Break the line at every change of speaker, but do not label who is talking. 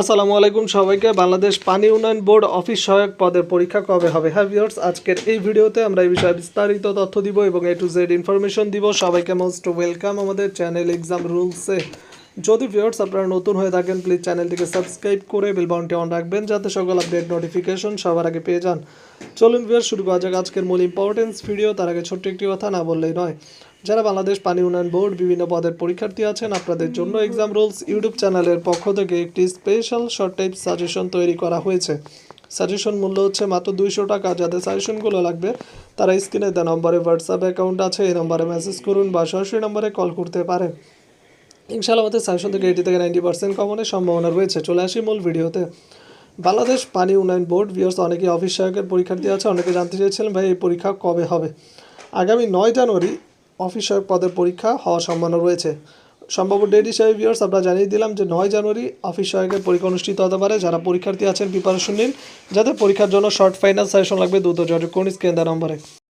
আসসালামু আলাইকুম সবাইকে। বাংলাদেশ পানি উন্নয়ন বোর্ড অফিস সহায়ক পদের পরীক্ষা কবে হবে? হ্যাঁ ভিউয়ার্স আজকের এই ভিডিওতে আমরা এই বিষয়ে বিস্তারিত তথ্য দিব এবং এ টু জেড ইনফরমেশন দিব। সবাইকে মোস্ট ওয়েলকাম আমাদের চ্যানেল এক্সাম রুলসে যদি ভিউয়ার্স আপনারা নতুন হয়ে থাকেন প্লিজ চ্যানেলটিকে সাবস্ক্রাইব করে বেল বাউনটি অন রাখবেন যাতে সকল আপডেট নোটিফিকেশন সবার আগে পেয়ে যান। চলুন ভিউয়ার্স শুরু করা যাক আজকের মূল ইম্পর্টেন্স ভিডিও তার আগে ছোট্ট একটি কথা না বললেই নয়। যারা বাংলাদেশ পানি উন্নয়ন বোর্ড বিভিন্ন পদের পরীক্ষার্থী আছেন, আপনাদের জন্য এক্সাম রুলস ইউটিউব চ্যানেলের পক্ষ থেকে একটি স্পেশাল শর্ট টাইপ সাজেশন তৈরি করা হয়েছে। সাজেশন মূল্য হচ্ছে মাত্র দুইশো টাকা, যাদের সাজেশনগুলো লাগবে, তারা স্ক্রিনে দেওয়া নম্বরে হোয়াটসঅ্যাপ অ্যাকাউন্ট আছে, এই নম্বরে মেসেজ করুন বা সরাসরি নম্বরে কল করতে পারেন ইনশাআল্লাহ আমাদের সাজেশন থেকে এইটি থেকে নাইনটি পার্সেন্ট কমনের সম্ভাবনা রয়েছে। চলে আসি মূল ভিডিওতে। বাংলাদেশ পানি উন্নয়ন বোর্ড ভিওর্স অনেকে অফিস সহায়কের পরীক্ষার্থী আছে, অনেকে জানতে চেয়েছিলেন, ভাই, এই পরীক্ষা কবে হবে? আগামী নয় জানুয়ারি অফিস সহায়ক পদের পরীক্ষা হওয়ার সম্ভাবনা রয়েছে। সম্ভাব্য ডেট হিসাবে ভিওর্স আমরা জানিয়ে দিলাম যে নয় জানুয়ারি অফিস সহায়কের পরীক্ষা অনুষ্ঠিত হতে পারে। যারা পরীক্ষার্থী আছেন প্রিপারেশন নিন। যাদের পরীক্ষার জন্য শর্ট ফাইনাল সাজেশন লাগবে, দ্রুত যোগাযোগ করুন স্ক্রিন নম্বরে।